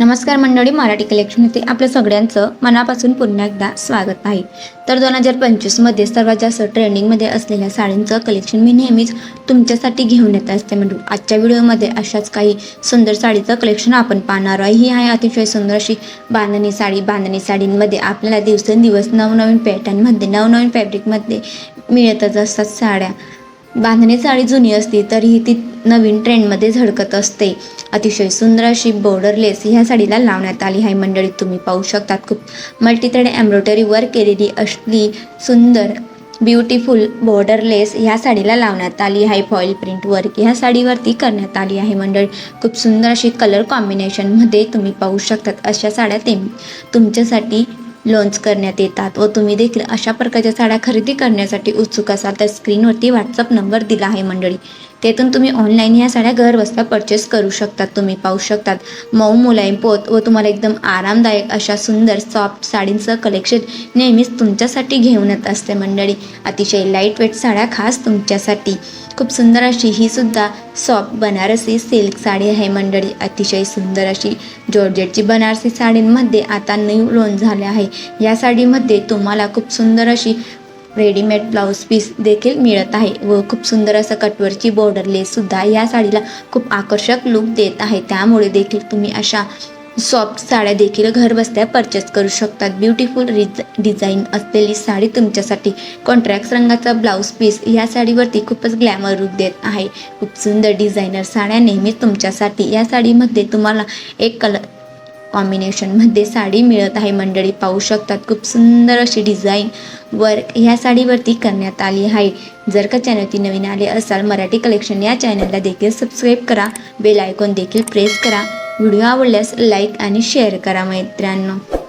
नमस्कार मंडळी मराठी कलेक्शनमध्ये आपल्या सगळ्यांचं मनापासून पुन्हा एकदा स्वागत आहे. तर दोन हजार पंचवीसमध्ये सर्वात जास्त ट्रेंडिंगमध्ये असलेल्या साड्यांचं कलेक्शन मी नेहमीच तुमच्यासाठी घेऊन येत असते म्हणून. आजच्या व्हिडिओमध्ये अशाच काही सुंदर साडीचं कलेक्शन आपण पाहणार आहे ही आहे अतिशय सुंदर अशी बांधणी साडी. बांधणी साडींमध्ये आपल्याला दिवसेंदिवस नवनवीन पॅटर्नमध्ये नवनवीन फॅब्रिकमध्ये मिळतच असतात साड्या. बांधणी साडी जुनी असती तरीही ती नवीन ट्रेंडमध्ये झळकत असते. अतिशय सुंदर अशी बॉर्डर लेस ह्या साडीला लावण्यात आली आहे मंडळी. तुम्ही पाहू शकतात खूप मल्टीथ्रेड एम्ब्रॉयडरी वर्क केलेली असली सुंदर ब्युटिफुल बॉर्डर लेस ह्या साडीला लावण्यात आली आहे. फॉईल प्रिंट वर्क ह्या साडीवरती करण्यात आली आहे मंडळी. खूप सुंदर अशी कलर कॉम्बिनेशनमध्ये तुम्ही पाहू शकतात अशा साड्या ते तुमच्यासाठी लॉन्च करण्यात येतात व तुम्ही देखील अशा प्रकारच्या साड्या खरेदी करण्यासाठी उत्सुक असाल तर स्क्रीनवरती व्हॉट्सअप नंबर दिला आहे मंडळी. तेथून तुम्ही ऑनलाईन ह्या साड्या घर बसता परचेस करू शकतात तुम्ही पाहू शकतात. मऊ मुलायम पोत व तुम्हाला एकदम आरामदायक अशा सुंदर सॉफ्ट साडींचं कलेक्शन नेहमीच तुमच्यासाठी घेऊन येत असते मंडळी. अतिशय लाइट वेट साड्या खास तुमच्यासाठी. खूप सुंदर अशी ही सुद्धा सॉफ्ट बनारसी सिल्क साडी आहे मंडळी. अतिशय सुंदर अशी जॉर्जेटची बनारसी साडींमध्ये आता न्यू लॉन्च झाले आहे. या साडीमध्ये तुम्हाला खूप सुंदर अशी रेडीमेड ब्लाऊज पीस देखील मिळत आहे व खूप सुंदर असं कटवरची बॉर्डर लेससुद्धा या साडीला खूप आकर्षक लुक देत आहे. त्यामुळे देखील तुम्ही अशा सॉफ्ट साड्या देखील घरबसल्या परचेस करू शकतात. ब्युटिफुल रिज डिझाईन असलेली साडी तुमच्यासाठी कॉन्ट्रॅक्ट रंगाचा ब्लाऊज पीस या साडीवरती खूपच ग्लॅमर रूप देत आहे. खूप सुंदर डिझायनर साड्या नेहमीच तुमच्यासाठी. या साडीमध्ये तुम्हाला एक कलर कॉम्बिनेशनमध्ये साडी मिळत आहे. मंडळी पाहू शकतात. खूप सुंदर अशी डिझाईन वर्क ह्या साडीवरती करण्यात आली आहे. जर का चॅनलवरती नवीन आले असाल मराठी कलेक्शन या चॅनलला देखील सबस्क्राईब करा. बेल आयकॉन देखील प्रेस करा. व्हिडिओ आवडल्यास लाईक आणि शेअर करा मैत्र्यांनो.